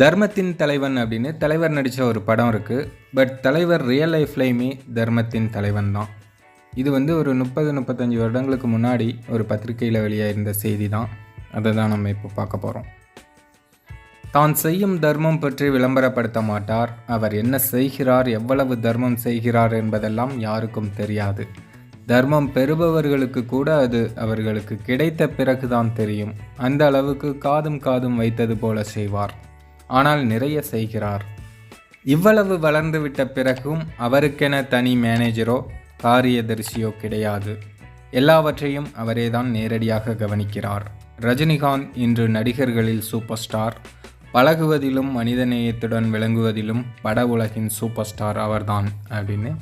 தர்மத்தின் தலைவன் அப்படின்னு தலைவர் நடித்த ஒரு படம் இருக்குது பட் தலைவர் ரியல் லைஃப்லேயுமே தர்மத்தின் தலைவன் தான். இது வந்து ஒரு முப்பது முப்பத்தஞ்சு வருடங்களுக்கு முன்னாடி ஒரு பத்திரிக்கையில் வெளியாயிருந்த செய்தி தான் அதை தான் நம்ம இப்போ பார்க்க போகிறோம் தான் செய்யும் தர்மம் பற்றி விளம்பரப்படுத்த மாட்டார். அவர் என்ன செய்கிறார் எவ்வளவு தர்மம் செய்கிறார் என்பதெல்லாம் யாருக்கும் தெரியாது. தர்மம் பெறுபவர்களுக்கு கூட அது அவர்களுக்கு கிடைத்த பிறகுதான் தெரியும். அந்த அளவுக்கு காதும் காதும் வைத்தது போல செய்வார். ஆனால் நிறைய செய்கிறார். இவ்வளவு வளர்ந்துவிட்ட பிறகும் அவருக்கென தனி மேனேஜரோ காரியதரிசியோ கிடையாது. எல்லாவற்றையும் அவரேதான் நேரடியாக கவனிக்கிறார். ரஜினிகாந்த் இன்று நடிகர்களில் சூப்பர் ஸ்டார் பழகுவதிலும் மனிதநேயத்துடன் விளங்குவதிலும் பட உலகின் சூப்பர் ஸ்டார் அவர்தான் அப்படின்னு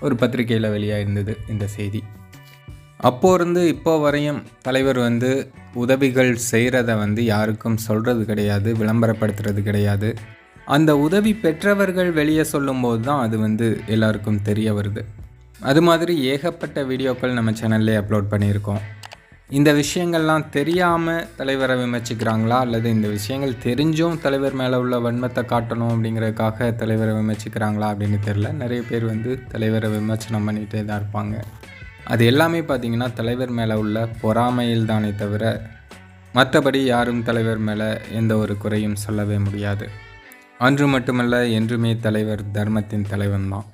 ஒரு பத்திரிகையில் வெளியாக இருந்தது இந்த செய்தி. அப்போ இருந்து இப்போ வரையும் தலைவர் வந்து உதவிகள் செய்கிறத வந்து யாருக்கும் சொல்கிறது கிடையாது விளம்பரப்படுத்துறது கிடையாது. அந்த உதவி பெற்றவர்கள் வெளியே சொல்லும்போது தான் அது வந்து எல்லாருக்கும் தெரிய வருது. அது மாதிரி ஏகப்பட்ட வீடியோக்கள் நம்ம சேனல்லே அப்லோட் பண்ணியிருக்கோம். இந்த விஷயங்கள்லாம் தெரியாமல் தலைவரை விமர்சிக்கிறாங்களா? அல்லது இந்த விஷயங்கள் தெரிஞ்சும் தலைவர் மேலே உள்ள வன்மத்தை காட்டணும் அப்படிங்கிறதுக்காக தலைவரை விமர்சிக்கிறாங்களா அப்படின்னு தெரில நிறைய பேர் வந்து தலைவரை விமர்சனம் பண்ணிகிட்டே தான் இருப்பாங்க. அது எல்லாமே பார்த்திங்கன்னா தலைவர் மேலே உள்ள பொறாமையில் தானே தவிர மற்றபடி யாரும் தலைவர் மேலே எந்த ஒரு குறையும் சொல்லவே முடியாது. அன்று மட்டுமல்ல என்றுமே தலைவர் தர்மத்தின் தலைவன் தான்